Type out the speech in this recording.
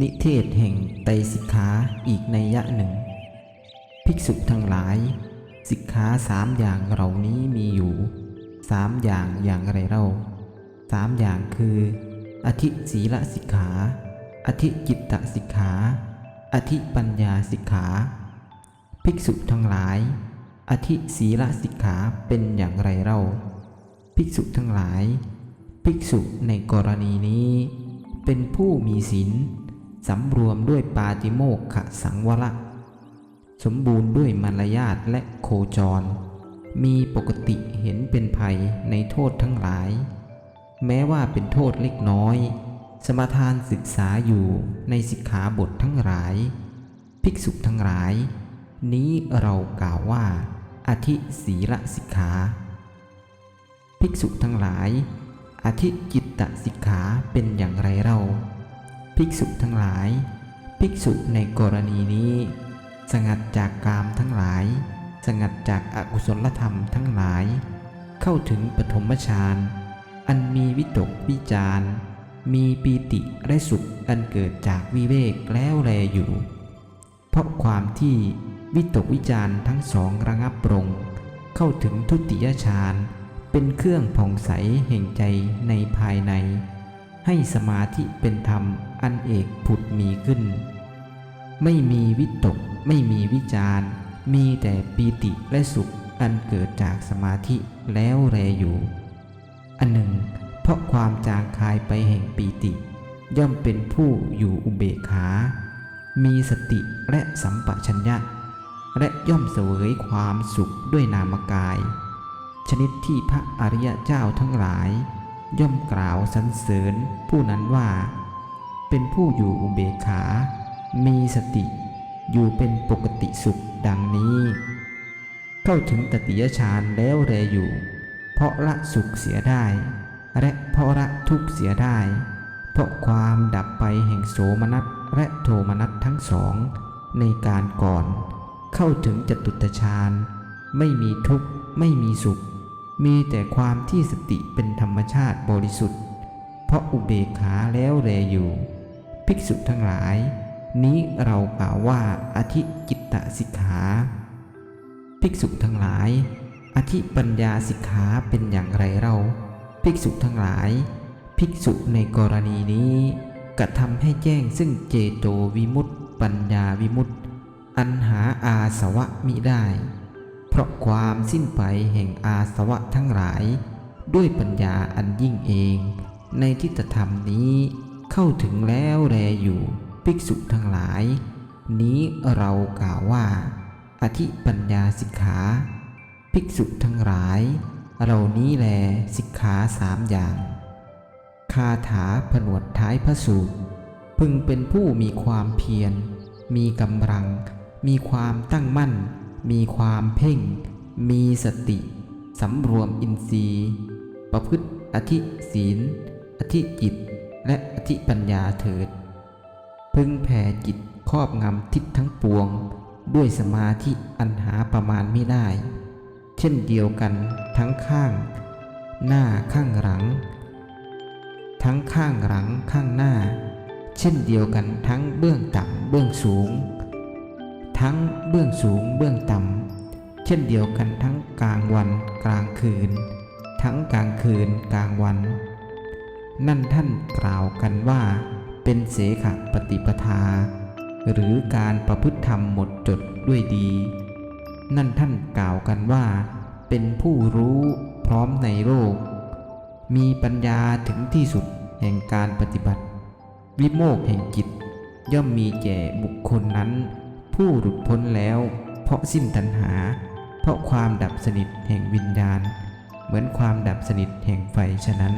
นิเทศแห่งไตรสิกขาอีกในยะหนึ่ง ภิกษุทั้งหลาย สิกขาสามอย่างเหล่านี้มีอยู่สามอย่างอย่างไรเล่าสามอย่างคือ อธิศีลสิกขา อธิจิตตสิกขา อธิปัญญาสิกขา ภิกษุทั้งหลาย อธิศีลสิกขาเป็นอย่างไรเล่าภิกษุทั้งหลาย ภิกษุในกรณีนี้ เป็นผู้มีศีลสำรวมด้วยปาติโมกขสังวระสมบูรณ์ด้วยมารยาทและโคจร มีปกติเห็นเป็นภัยในโทษทั้งหลาย แม้ว่าเป็นโทษเล็กน้อย สมทานศึกษาอยู่ในสิกขาบททั้งหลาย ภิกษุทั้งหลาย นี้เรากล่าวว่า อธิศีลสิกขา ภิกษุทั้งหลาย อธิจิตตสิกขาเป็นอย่างไรเล่าภิกษุทั้งหลาย ภิกษุในกรณีนี้ สงัดจากกามทั้งหลาย สงัดจากอากุศลธรรมทั้งหลาย เข้าถึงปฐมฌานอันมีวิตกวิจารมีปีติและสุขอันเกิดจากวิเวกแล้วแลอยู่ เพราะความที่วิตกวิจารทั้งสองระงับลงเข้าถึงทุติยฌาน เป็นเครื่องผ่องใสแห่งใจในภายใน ให้สมาธิเป็นธรรมอันเอกผุดมีขึ้น ไม่มีวิตก ไม่มีวิจารมีแต่ปีติและสุขอันเกิดจากสมาธิแล้วแรอยู่ อันหนึ่ง เพราะความจางคายไปแห่งปีติ ย่อมเป็นผู้อยู่อุเบกขา มีสติและสัมปชัญญะ และย่อมเสวยความสุขด้วยนามกาย ชนิดที่พระอริยเจ้าทั้งหลาย ย่อมกล่าวสรรเสริญผู้นั้นว่า เป็นผู้อยู่อุเบกขา มีสติอยู่เป็นปกติสุขดังนี้ เข้าถึงตติยฌานแล้วแรอยู่ เพราะละสุขเสียได้ และเพราะละทุกข์เสียได้ เพราะความดับไปแห่งโสมนัสและโทมนัสทั้งสอง ในการก่อน เข้าถึงจตุตฌานไม่มีทุกข์ไม่มีสุข มีแต่ความที่สติเป็นธรรมชาติบริสุทธิ์ เพราะอุเบกขาแล้วแลอยู่ ภิกษุทั้งหลาย นี้เรากล่าวว่าอธิจิตตสิกขา ภิกษุทั้งหลาย อธิปัญญาสิกขาเป็นอย่างไรเรา ภิกษุทั้งหลาย ภิกษุในกรณีนี้กระทำให้แจ้งซึ่งเจโตวิมุตติ ปัญญาวิมุตติ อันหาอาสวะมิได้ เพราะความสิ้นไปแห่งอาสวะทั้งหลาย ด้วยปัญญาอันยิ่งเอง ในทิฏฐธรรมนี้เข้าถึงแล้วแลอยู่ภิกษุทั้งหลาย นี้เรากล่าวว่า อธิปัญญาสิกขา ภิกษุทั้งหลายเหล่านี้แลสิกขาสามอย่าง คาถาผนวดท้ายพระสูตร พึงเป็นผู้มีความเพียร มีกำลัง มีความตั้งมั่น มีความเพ่ง มีสติ สำรวมอินทรีย์ ประพฤติอธิศีล อธิจิต และอธิปัญญาเถิด พึงแผ่จิตครอบงำทิศทั้งปวง ด้วยสมาธิอันหาประมาณไม่ได้ เช่นเดียวกันทั้งข้าง หน้าข้างหลัง ทั้งข้างหลังข้างหน้า เช่นเดียวกันทั้งเบื้องต่ำเบื้องสูง ทั้งเบื้องสูงเบื้องต่ำเช่นเดียวกันทั้งกลางวันกลางคืน ทั้งกลางคืนกลางวัน นั่นท่านกล่าวกันว่า เป็นเสขปฏิปทา หรือการประพฤติธรรมหมดจดด้วยดี นั่นท่านกล่าวกันว่า เป็นผู้รู้พร้อมในโลก มีปัญญาถึงที่สุดแห่งการปฏิบัติ วิโมกแห่งจิตย่อมมีแก่บุคคลนั้น ผู้หลุดพ้นแล้ว เพราะสิ้นตัณหา เพราะความดับสนิทแห่งวิญญาณ เหมือนความดับสนิทแห่งไฟฉะนั้น